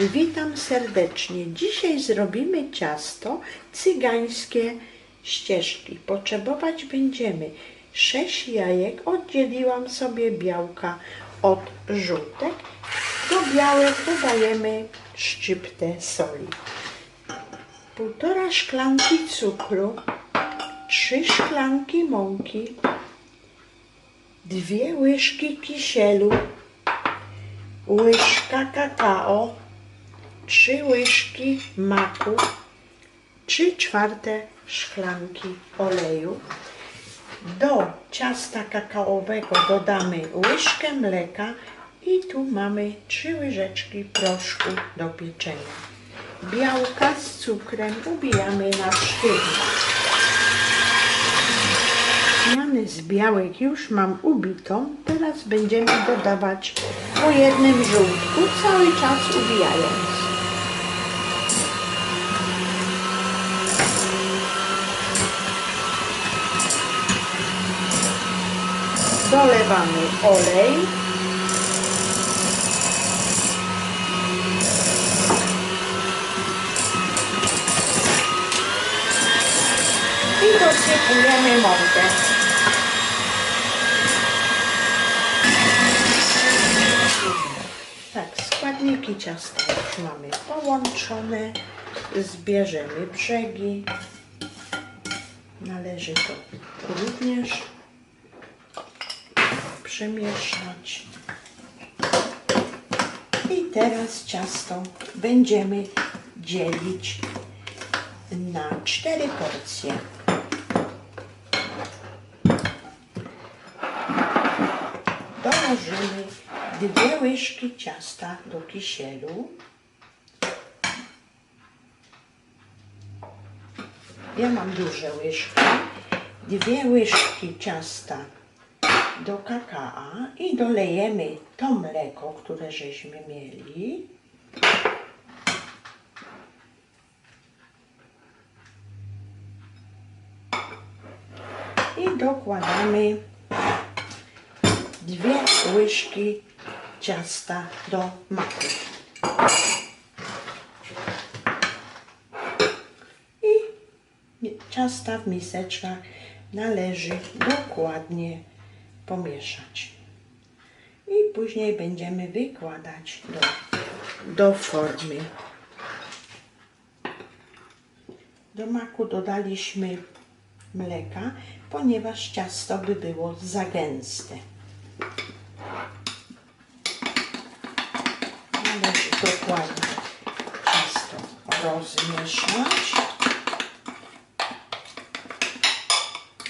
Witam serdecznie. Dzisiaj zrobimy ciasto cygańskie ścieżki. Potrzebować będziemy 6 jajek. Oddzieliłam sobie białka od żółtek. Do białek dodajemy szczyptę soli. Półtora szklanki cukru, trzy szklanki mąki, dwie łyżki kisielu, łyżka kakao, trzy łyżki maku, trzy czwarte szklanki oleju. Do ciasta kakaowego dodamy łyżkę mleka i tu mamy trzy łyżeczki proszku do pieczenia. Białka z cukrem ubijamy na sztywno. Zmiany z białek już mam ubitą. Teraz będziemy dodawać po jednym żółtku, cały czas ubijając. Dolewamy olej. I dosypujemy mąkę. Tak, składniki ciasta już mamy połączone. Zbierzemy brzegi. Należy to również przemieszać. I teraz ciasto będziemy dzielić na cztery porcje. Dołożymy dwie łyżki ciasta do kisielu. Ja mam duże łyżki. Dwie łyżki ciasta do kakao i dolejemy to mleko, które żeśmy mieli. I dokładamy dwie łyżki ciasta do maku. I ciasta w miseczkach należy dokładnie pomieszać. I później będziemy wykładać do, do formy. Do maku dodaliśmy mleka, ponieważ ciasto by było za gęste. Należy dokładnie ciasto rozmieszać.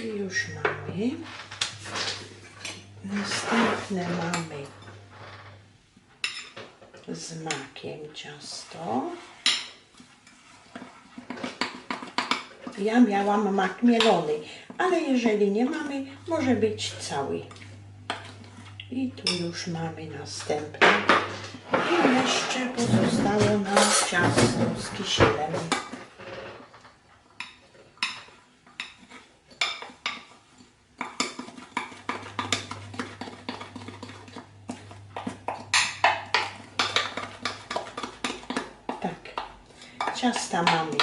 I już mamy. Następne mamy z makiem ciasto. Ja miałam mak mielony, ale jeżeli nie mamy, może być cały. I tu już mamy następne. I jeszcze pozostało nam ciasto z kisielem. Tak, ciasta mamy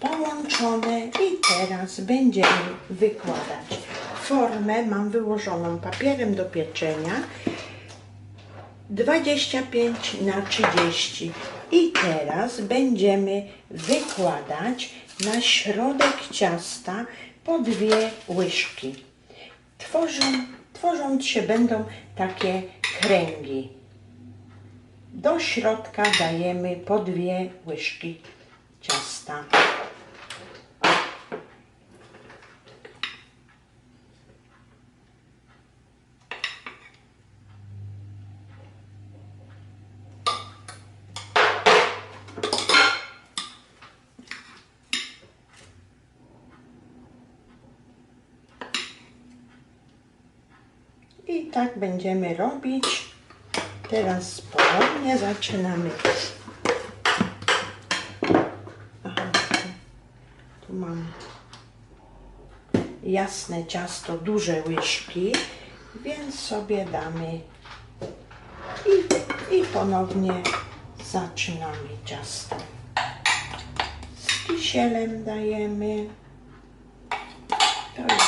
połączone i teraz będziemy wykładać. Formę mam wyłożoną papierem do pieczenia 25 na 30 i teraz będziemy wykładać na środek ciasta po dwie łyżki. Tworzą, tworząc się będą takie kręgi. Do środka dajemy po dwie łyżki ciasta. I tak będziemy robić. Teraz ponownie zaczynamy. Aha, tu mam jasne ciasto, duże łyżki, więc sobie damy i, i ponownie zaczynamy ciasto. Z kisielem dajemy. To już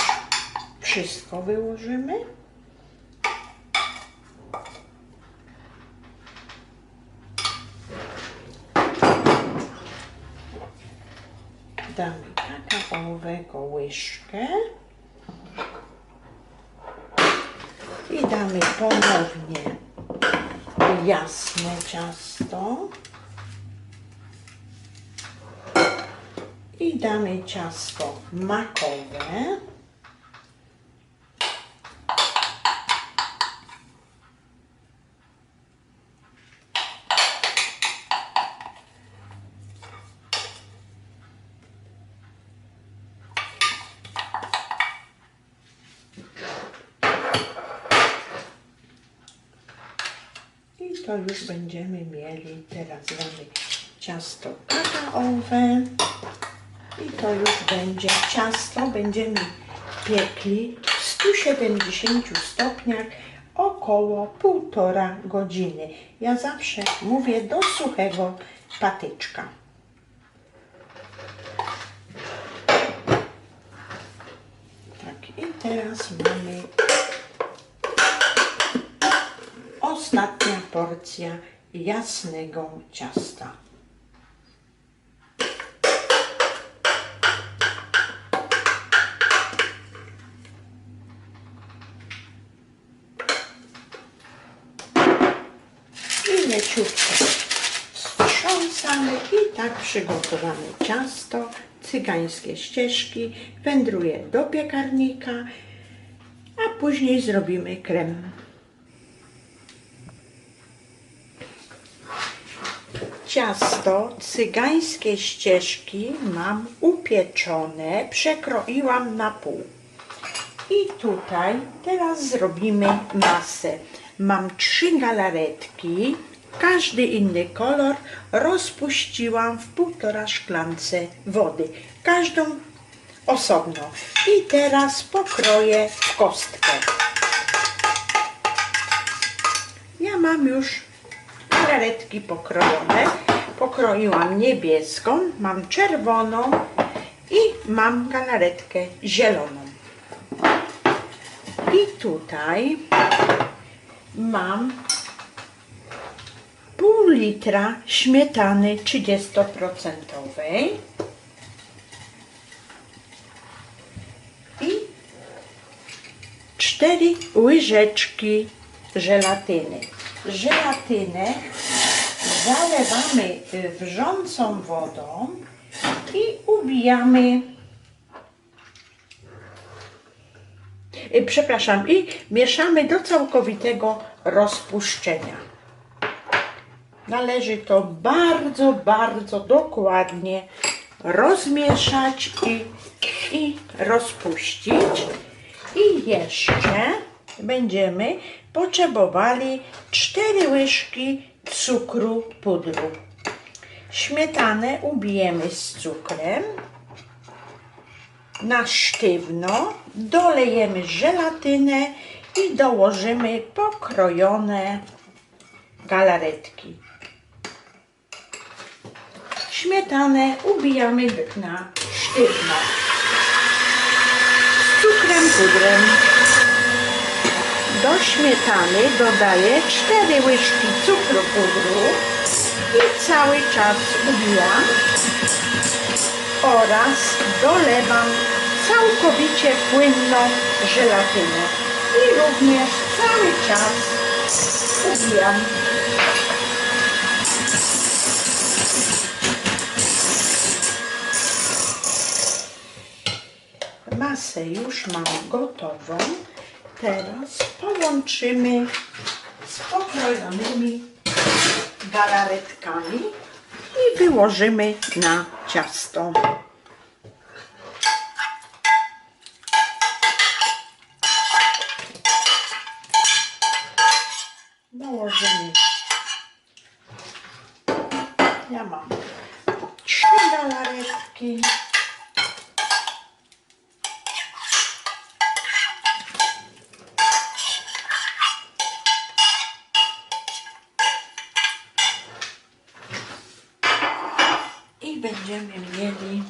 wszystko wyłożymy. Damy kakaowego łyżkę. I damy ponownie jasne ciasto. I damy ciasto makowe. I to już będziemy mieli. Teraz damy ciasto kakaowe. I to już będzie ciasto. Będziemy piekli w 170 stopniach około półtora godziny. Ja zawsze mówię do suchego patyczka. Tak, i teraz mamy ostatnia porcja jasnego ciasta. I leciutko wstrząsamy i tak przygotowane ciasto, cygańskie ścieżki wędruje do piekarnika, a później zrobimy krem. Ciasto cygańskie ścieżki mam upieczone, przekroiłam na pół. I tutaj teraz zrobimy masę. Mam trzy galaretki, każdy inny kolor rozpuściłam w półtora szklance wody. Każdą osobno. I teraz pokroję w kostkę. Ja mam już galaretki pokrojone. Pokroiłam niebieską, mam czerwoną i mam galaretkę zieloną. I tutaj mam pół litra śmietany 30%. I cztery łyżeczki żelatyny. Żelatynę zalewamy wrzącą wodą i ubijamy Y, przepraszam, i mieszamy do całkowitego rozpuszczenia. Należy to bardzo, bardzo dokładnie rozmieszać i, i rozpuścić. I jeszcze będziemy potrzebowali 4 łyżki cukru pudru. Śmietanę ubijemy z cukrem na sztywno, dolejemy żelatynę i dołożymy pokrojone galaretki. Śmietanę ubijamy na sztywno z cukrem pudrem. Do śmietany dodaję 4 łyżki cukru pudru i cały czas ubijam oraz dolewam całkowicie płynną żelatynę i również cały czas ubijam. Masę już mam gotową. Teraz połączymy z pokrojonymi galaretkami i wyłożymy na ciasto. Nałożymy. Ja mam trzy galaretki. Będziemy mieli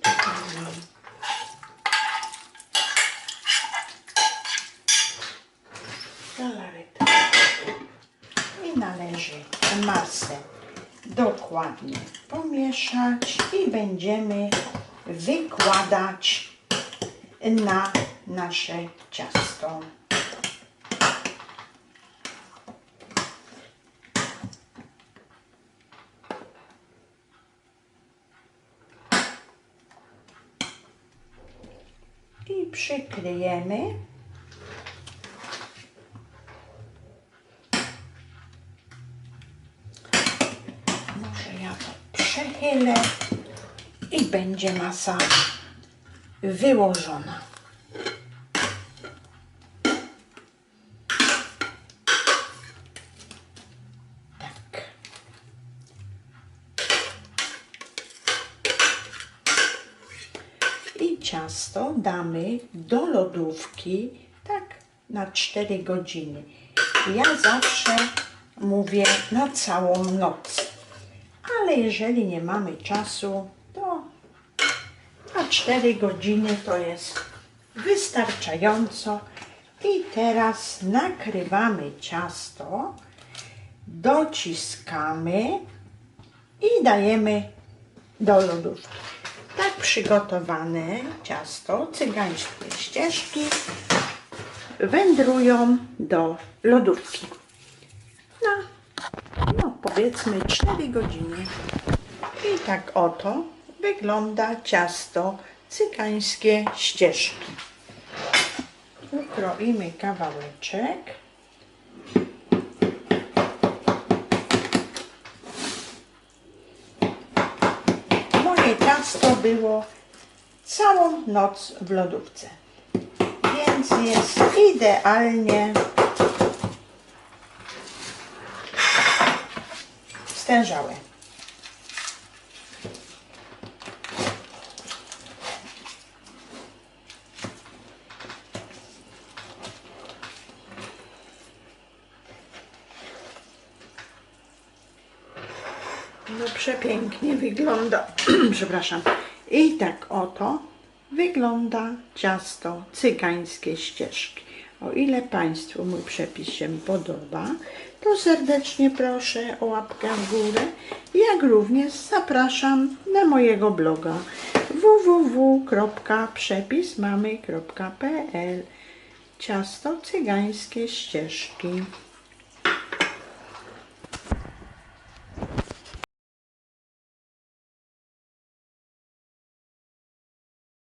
mam galaretę. I należy masę dokładnie pomieszać i będziemy wykładać na nasze ciasto. I przykryjemy. Może ja to przechylę i będzie masa wyłożona. Ciasto damy do lodówki tak na 4 godziny. Ja zawsze mówię na całą noc. Ale jeżeli nie mamy czasu, to na 4 godziny to jest wystarczająco. I teraz nakrywamy ciasto, dociskamy i dajemy do lodówki. Tak przygotowane ciasto, cygańskie ścieżki wędrują do lodówki. Na, no powiedzmy 4 godziny. I tak oto wygląda ciasto cygańskie ścieżki. Ukroimy kawałeczek. Moje ciasto było całą noc w lodówce, więc jest idealnie stężałe. No przepięknie wygląda, przepraszam. I tak oto wygląda ciasto cygańskie ścieżki. O ile Państwu mój przepis się podoba, to serdecznie proszę o łapkę w górę, jak również zapraszam na mojego bloga www.przepismamy.pl Ciasto cygańskie ścieżki.